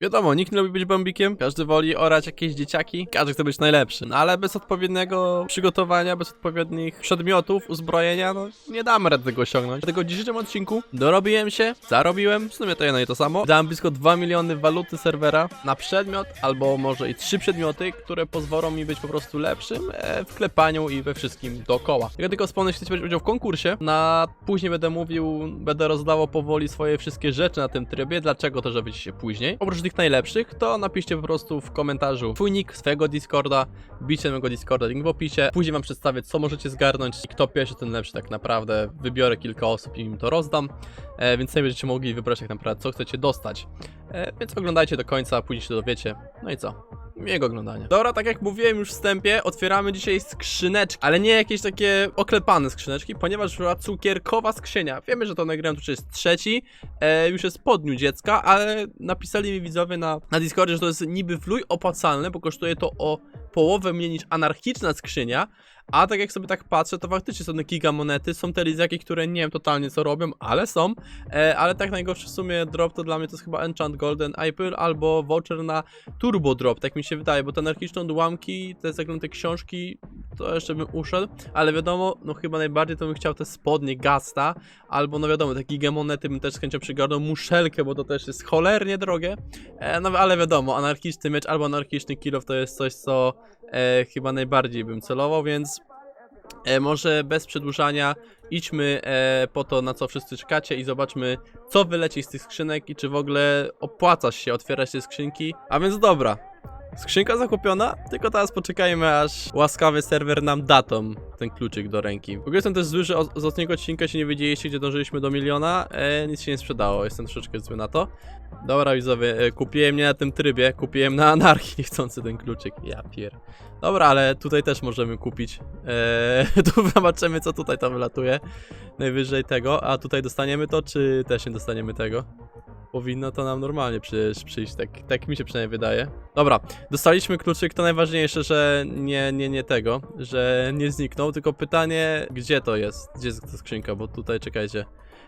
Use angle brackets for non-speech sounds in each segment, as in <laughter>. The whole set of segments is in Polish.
Wiadomo, nikt nie lubi być bombikiem, każdy woli orać jakieś dzieciaki, każdy chce być najlepszy, no ale bez odpowiedniego przygotowania, bez odpowiednich przedmiotów, uzbrojenia, no nie damy rady tego osiągnąć. Dlatego w dzisiejszym odcinku dorobiłem się, zarobiłem, w sumie to jedno i to samo, dałem blisko 2 miliony waluty serwera na przedmiot, albo może i trzy przedmioty, które pozwolą mi być po prostu lepszym e, w klepaniu i we wszystkim dookoła. Jak tylko wspomnę, jeśli chcecie brać udział w konkursie, na później będę mówił, będę rozdawał powoli swoje wszystkie rzeczy na tym trybie, dlaczego to, że widzicie później. Oprócz tych najlepszych, to napiszcie po prostu w komentarzu swój nick swojego Discorda, wbijcie mojego Discorda, link w opisie. Później wam przedstawię, co możecie zgarnąć i kto pierwszy, ten lepszy tak naprawdę. Wybiorę kilka osób i im to rozdam, e, więc sami będziecie mogli wybrać tak naprawdę, co chcecie dostać. E, więc oglądajcie do końca, później się dowiecie. No i co? Miłego oglądania. Dobra, tak jak mówiłem już w wstępie, otwieramy dzisiaj skrzyneczki, ale nie jakieś takie oklepane skrzyneczki, ponieważ była cukierkowa skrzynia. Wiemy, że to nagrałem, to jest trzeci, e, już jest po dniu dziecka, ale napisali mi widzowie na, na Discordzie, że to jest niby wluj opłacalne, bo kosztuje to o połowę mniej niż anarchiczna skrzynia, a tak jak sobie tak patrzę, to faktycznie są te giga monety, są te lizaki, które nie wiem totalnie co robią, ale są, e, ale tak najgorszy w sumie drop to dla mnie to jest chyba Enchant Golden Apple albo voucher na Turbo Drop, tak mi się wydaje, bo te anarchiczne odłamki, te zaglądane książki, to jeszcze bym uszedł, ale wiadomo, no chyba najbardziej to bym chciał te spodnie Gasta, albo no wiadomo, te gigamonety bym też z chęcią przygarnął, muszelkę, bo to też jest cholernie drogie, e, no ale wiadomo, anarchiczny miecz albo anarchiczny kill to jest coś, co e, chyba najbardziej bym celował, więc e, może bez przedłużania idźmy e, po to, na co wszyscy czekacie i zobaczmy, co wyleci z tych skrzynek i czy w ogóle opłaca się otwierać te skrzynki. A więc dobra, skrzynka zakupiona, tylko teraz poczekajmy, aż łaskawy serwer nam da tą, ten kluczyk do ręki. W ogóle jestem też zły, że z ostatniego odcinka się nie wiedzieliście, gdzie dążyliśmy do miliona, e, nic się nie sprzedało, jestem troszeczkę zły na to. Dobra widzowie, e, kupiłem nie na tym trybie, kupiłem na anarchii <laughs> niechcący ten kluczyk, ja pier... Dobra, ale tutaj też możemy kupić. Eee, <laughs> tu zobaczymy, co tutaj to wylatuje. Najwyżej tego, a tutaj dostaniemy to, czy też nie dostaniemy tego? Powinno to nam normalnie przecież przyjść, tak, tak mi się przynajmniej wydaje. Dobra, dostaliśmy kluczyk, to najważniejsze, że nie, nie, nie tego, że nie zniknął, tylko pytanie, gdzie to jest? Gdzie jest ta skrzynka, bo tutaj, czekajcie.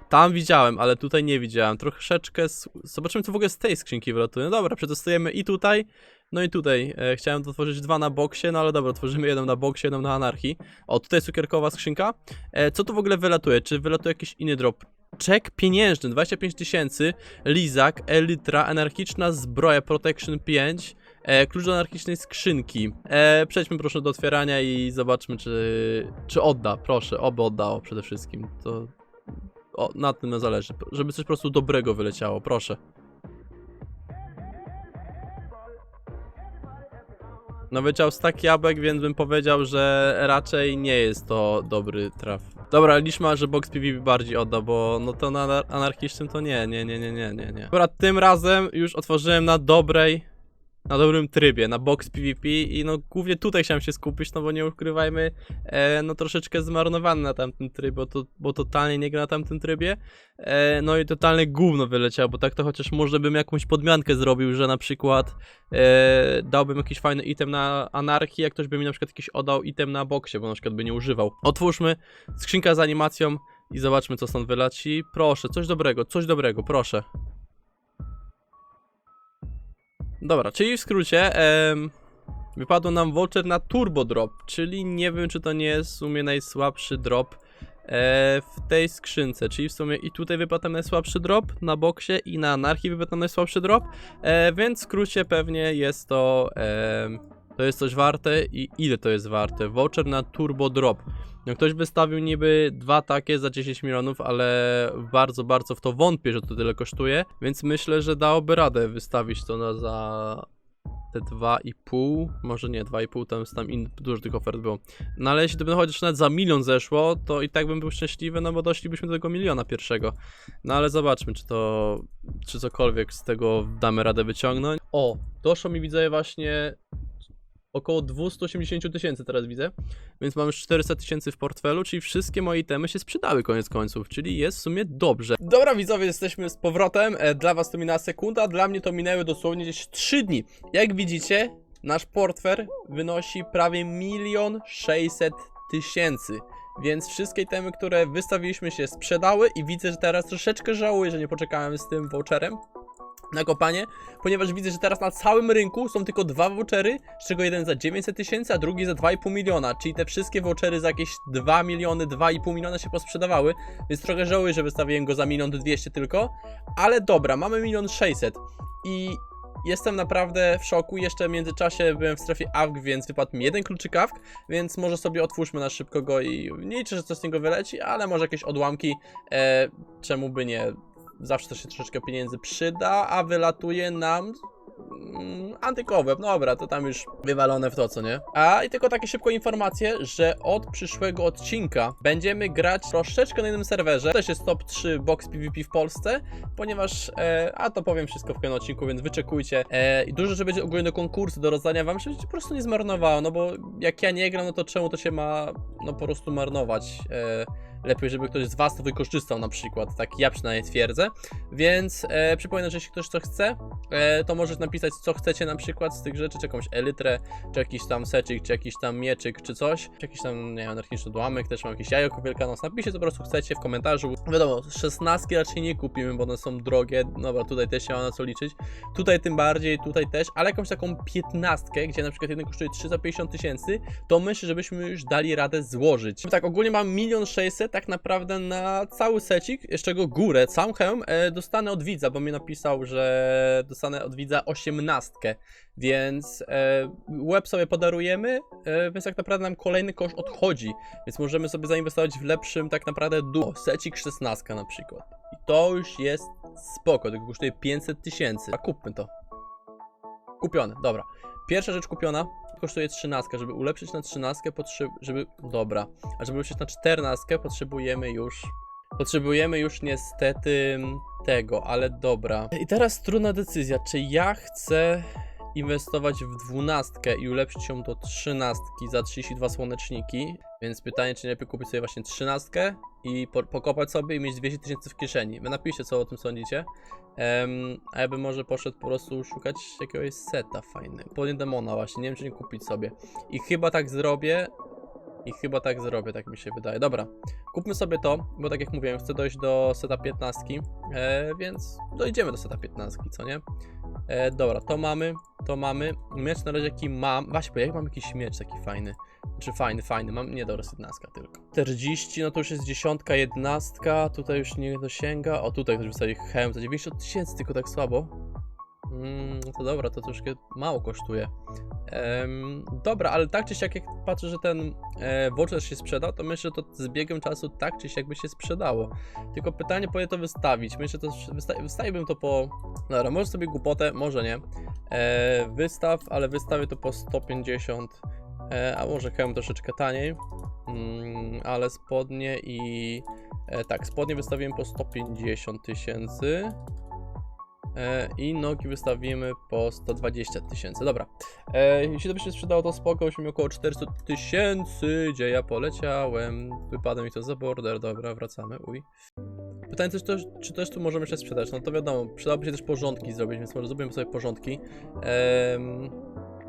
Tam widziałem, ale tutaj nie widziałem. Troszeczkę. Zobaczymy, co w ogóle z tej skrzynki wylatuje. No dobra, przetestujemy i tutaj, no i tutaj. E, chciałem otworzyć dwa na boksie, no ale dobra, otworzymy jedną na boksie, jedną na anarchii. O, tutaj cukierkowa skrzynka. E, co tu w ogóle wylatuje? Czy wylatuje jakiś inny drop? Czek pieniężny, 25 tysięcy, Lizak, Elytra, anarchiczna zbroja, Protection 5, e, klucz do anarchicznej skrzynki. E, przejdźmy proszę do otwierania i zobaczmy, czy, czy odda, proszę, oby oddało przede wszystkim. To o, na tym zależy, żeby coś po prostu dobrego wyleciało, proszę. No wyciął stak jabłek, więc bym powiedział, że raczej nie jest to dobry traf. Dobra, liczmy, że box PvP bardziej odda, bo no to na anar- anarchistycznym to nie, nie, nie, nie, nie, nie, nie. Dobra, tym razem już otworzyłem na dobrej, na dobrym trybie, na box PvP i no głównie tutaj chciałem się skupić, no bo nie ukrywajmy, e, no troszeczkę zmarnowany na tamtym trybie, bo, to, bo totalnie nie gra na tamtym trybie. E, no i totalne gówno wyleciało, bo tak to chociaż może bym jakąś podmiankę zrobił, że na przykład e, dałbym jakiś fajny item na anarchii, jak ktoś by mi na przykład jakiś oddał item na boksie, bo na przykład by nie używał. Otwórzmy skrzynka z animacją i zobaczmy co stąd wyleci. Proszę, coś dobrego, coś dobrego, proszę. Dobra, czyli w skrócie em, wypadł nam voucher na turbo drop, czyli nie wiem czy to nie jest w sumie najsłabszy drop e, w tej skrzynce, czyli w sumie i tutaj wypadł nam najsłabszy drop na boksie i na anarchii wypadł nam najsłabszy drop, e, więc w skrócie pewnie jest to em, to jest coś warte i ile to jest warte? Voucher na turbo drop. No ktoś wystawił niby dwa takie za 10 milionów, ale bardzo, bardzo w to wątpię, że to tyle kosztuje, więc myślę, że dałoby radę wystawić to na za te 2,5, może nie, 2,5, tam, tam in, dużo tych ofert było. No ale jeśli to by chociaż nawet za milion zeszło, to i tak bym był szczęśliwy, no bo doszlibyśmy do tego miliona pierwszego. No ale zobaczmy, czy to, czy cokolwiek z tego damy radę wyciągnąć. O, doszło mi widzę właśnie około 280 tysięcy teraz widzę, więc mam już 400 tysięcy w portfelu, czyli wszystkie moje itemy się sprzedały koniec końców, czyli jest w sumie dobrze. Dobra widzowie, jesteśmy z powrotem, e, dla was to minęła sekunda, dla mnie to minęły dosłownie gdzieś 3 dni. Jak widzicie, nasz portfel wynosi prawie milion 600 tysięcy. Więc wszystkie itemy, które wystawiliśmy się sprzedały i widzę, że teraz troszeczkę żałuję, że nie poczekałem z tym voucherem. Na kopanie, ponieważ widzę, że teraz na całym rynku są tylko dwa vouchery, z czego jeden za 900 tysięcy, a drugi za 2,5 miliona, czyli te wszystkie vouchery za jakieś 2 miliony, 2,5 miliona się posprzedawały, więc trochę żałuję, że wystawiłem go za milion 200 tylko, ale dobra, mamy milion 600 i jestem naprawdę w szoku, jeszcze w międzyczasie byłem w strefie AWK, więc wypadł mi jeden kluczyk AWK, więc może sobie otwórzmy na szybko go i nie liczę, że coś z niego wyleci, ale może jakieś odłamki, e, czemu by nie, zawsze to się troszeczkę pieniędzy przyda, a wylatuje nam mm, antykowe. Dobra, to tam już wywalone w to, co nie? A i tylko takie szybko informacje, że od przyszłego odcinka będziemy grać troszeczkę na innym serwerze. Też jest top 3 box PvP w Polsce, ponieważ, e, a to powiem wszystko w kolejnym odcinku, więc wyczekujcie. E, I dużo, że będzie ogólnie do do rozdania wam, żeby się po prostu nie zmarnowało, no bo jak ja nie gram, no to czemu to się ma, no po prostu marnować? E, lepiej, żeby ktoś z Was to wykorzystał na przykład, tak ja przynajmniej twierdzę. Więc e, przypominam, że jeśli ktoś to chce, e, to możesz napisać co chcecie na przykład z tych rzeczy, czy jakąś elytrę, czy jakiś tam seczyk, czy jakiś tam mieczyk, czy coś, czy jakiś tam, nie wiem, anarchiczny odłamek, też mam jakieś jajko wielkanoc, napiszcie co po prostu chcecie w komentarzu. Wiadomo, szesnastki raczej nie kupimy, bo one są drogie, dobra, tutaj też się ma na co liczyć, tutaj tym bardziej, tutaj też, ale jakąś taką piętnastkę, gdzie na przykład jeden kosztuje 350 tysięcy, to myślę, żebyśmy już dali radę złożyć. Tak, ogólnie mam milion sześćset tak naprawdę na cały secik, jeszcze go górę, całą hełm e, dostanę od widza, bo mi napisał, że dostanę od widza osiemnastkę, więc e, web sobie podarujemy, e, więc tak naprawdę nam kolejny koszt odchodzi, więc możemy sobie zainwestować w lepszym tak naprawdę duo, secik 16 na przykład. I to już jest spoko, tylko kosztuje 500 tysięcy, a kupmy to. Kupione, dobra. Pierwsza rzecz kupiona kosztuje 13, żeby ulepszyć na 13 potrzeb... żeby... dobra. A żeby ulepszyć na 14 potrzebujemy już... Potrzebujemy już niestety tego, ale dobra. I teraz trudna decyzja, czy ja chcę inwestować w 12 i ulepszyć ją do 13 za 32 słoneczniki, więc pytanie, czy nie lepiej kupić sobie właśnie 13 i po, pokopać sobie i mieć 200 tysięcy w kieszeni. Wy napiszcie, co o tym sądzicie. Em, a ja bym może poszedł po prostu szukać jakiegoś seta fajnego. Podnie demona właśnie, nie wiem czy nie kupić sobie. I chyba tak zrobię. I chyba tak zrobię, tak mi się wydaje. Dobra, kupmy sobie to, bo tak jak mówiłem, chcę dojść do seta 15, e, więc dojdziemy do seta 15, co nie? E, dobra, to mamy, to mamy. Miecz na razie jaki mam. Właśnie, jak mam jakiś miecz taki fajny. Czy fajny, fajny, mam, nie dobra, 15 tylko. 40, no to już jest dziesiątka, jednastka, tutaj już nie dosięga. O, tutaj ktoś wystawi hełm za 90 tysięcy, tylko tak słabo. Mm, to dobra, to troszkę mało kosztuje. Em, dobra, ale tak czy siak, jak patrzę, że ten e, voucher się sprzedał, to myślę, że to z biegiem czasu tak czy siak by się sprzedało. Tylko pytanie, po to wystawić? Myślę, że to wysta wystawiłbym to po... Dobra, może sobie głupotę, może nie. E, wystaw, ale wystawię to po 150, e, a może hełm troszeczkę taniej. Mm, ale spodnie i... E, tak, spodnie wystawiłem po 150 tysięcy. E, I nogi wystawimy po 120 tysięcy. Dobra. E, jeśli to by się sprzedało, to spoko. Byśmy około 400 tysięcy, gdzie ja poleciałem. Wypada mi to za border. Dobra, wracamy. Uj. Pytanie też, też, czy też tu możemy jeszcze sprzedać. No to wiadomo, przydałoby się też porządki zrobić, więc może zrobimy sobie porządki. Ehm,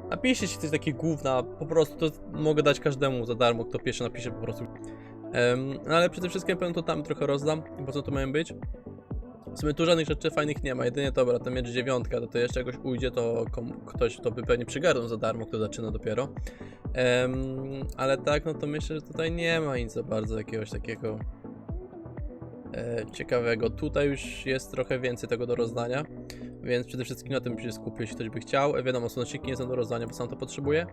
napiszcie się coś takie główna, po prostu to mogę dać każdemu za darmo, kto pierwszy napisze po prostu. No ale przede wszystkim pewnie to tam trochę rozdam, bo co to mają być. W sumie tu żadnych rzeczy fajnych nie ma, jedynie dobra, to miecz dziewiątka, to, to jeszcze jakoś ujdzie, to ktoś to by pewnie przygarnął za darmo, kto zaczyna dopiero. Em, ale tak, no to myślę, że tutaj nie ma nic za bardzo jakiegoś takiego e, ciekawego. Tutaj już jest trochę więcej tego do rozdania, więc przede wszystkim na tym się skupił, jeśli ktoś by chciał. E, wiadomo, słoneczniki nie są do rozdania, bo sam to potrzebuję.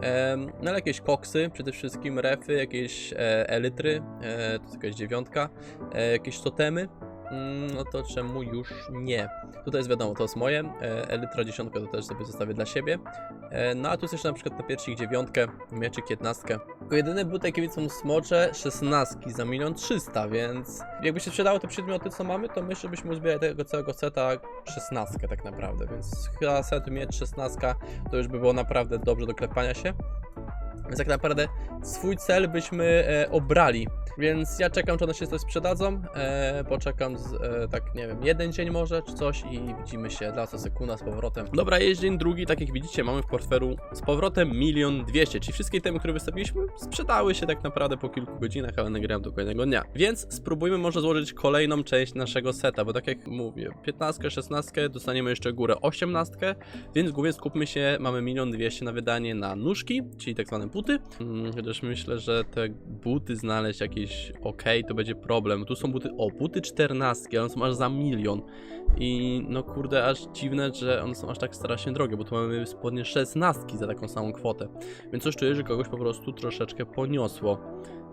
Em, no ale jakieś koksy, przede wszystkim refy, jakieś e, elitry, e, to jest jakaś dziewiątka, e, jakieś totemy. Mm, No to czemu już nie? Tutaj jest wiadomo, to jest moje. E, Elytra 10 to też sobie zostawię dla siebie. E, No a tu jest jeszcze na przykład na pierwszych dziewiątkę, mieczyk 15. Tylko jedyny butek, jakie są smocze, 16 za milion 300, więc jakby się sprzedały te przedmioty, co mamy, to myślę, byśmy uzbierali tego całego seta 16 tak naprawdę, więc chyba set miecz 16 to już by było naprawdę dobrze do klepania się. Więc tak naprawdę swój cel byśmy e, obrali. Więc ja czekam, czy one się coś sprzedadzą. E, poczekam z, e, tak, nie wiem, jeden dzień może, czy coś i widzimy się dla sekunda z powrotem. Dobra, jest dzień drugi, tak jak widzicie, mamy w portfelu z powrotem milion dwieście, czyli wszystkie temy, które wystawiliśmy, sprzedały się tak naprawdę po kilku godzinach, ale nagrałem do kolejnego dnia. Więc spróbujmy może złożyć kolejną część naszego seta, bo tak jak mówię, 15, 16, dostaniemy jeszcze górę 18, więc głównie skupmy się, mamy milion dwieście na wydanie na nóżki, czyli tak zwane buty. Hmm, chociaż myślę, że te buty znaleźć jakieś ok, to będzie problem. Tu są buty, o, buty 14, ale one są aż za milion. I no kurde, aż dziwne, że one są aż tak strasznie drogie, bo tu mamy spodnie 16 za taką samą kwotę. Więc coś czuję, że kogoś po prostu troszeczkę poniosło.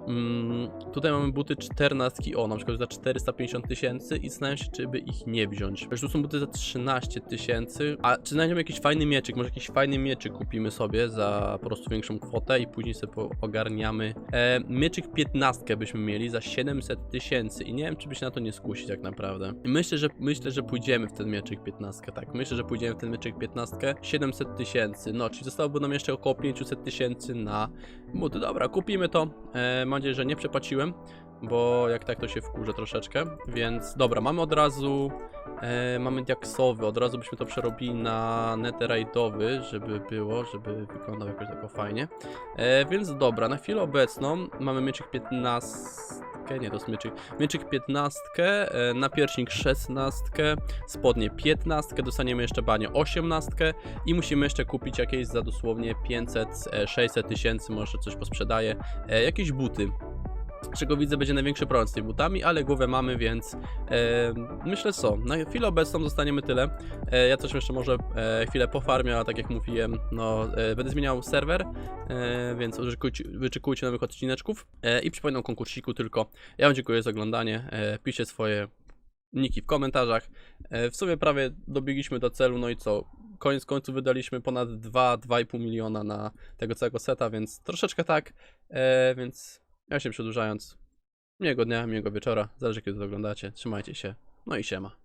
Mm, tutaj mamy buty 14, o na przykład za 450 tysięcy i zastanawiam się, czy by ich nie wziąć. Wiesz, tu są buty za 13 tysięcy, a czy znajdziemy jakiś fajny mieczyk, może jakiś fajny mieczyk kupimy sobie za po prostu większą kwotę i później sobie ogarniamy. E, mieczyk 15 byśmy mieli za 700 tysięcy i nie wiem, czy by się na to nie skusić tak naprawdę. Myślę, że myślę, że pójdziemy w ten mieczyk 15, tak. Myślę, że pójdziemy w ten mieczyk 15, 700 tysięcy, no, czyli zostałoby nam jeszcze około 500 tysięcy na buty. Dobra, kupimy to. E, mam nadzieję, że nie przepaciłem, bo jak tak to się wkurzę troszeczkę. Więc dobra, mamy od razu. E, mamy diaksowy, od razu byśmy to przerobili na netherite'owy, żeby było, żeby wyglądał jakoś tak fajnie. E, więc dobra, na chwilę obecną mamy mieczyk 15. Nie, to jest mieczyk. Mieczyk 15, e, napierśnik 16, spodnie 15, dostaniemy jeszcze banie 18 i musimy jeszcze kupić jakieś za dosłownie 500, e, 600 tysięcy, może coś posprzedaję, e, jakieś buty. Czego widzę będzie największy problem z tymi butami, ale głowę mamy, więc e, myślę co, na chwilę obecną zostaniemy tyle. E, ja też jeszcze może e, chwilę pofarmię, a tak jak mówiłem, no e, będę zmieniał serwer, e, więc wyczekujcie, wyczekujcie nowych odcineczków e, i przypominam o konkursiku tylko. Ja wam dziękuję za oglądanie, e, piszcie swoje niki w komentarzach. E, w sumie prawie dobiegliśmy do celu, no i co? Koniec końców wydaliśmy ponad 2-2,5 miliona na tego całego seta, więc troszeczkę tak, e, więc ja się przedłużając, miłego dnia, miłego wieczora, zależy kiedy to oglądacie, trzymajcie się, no i siema.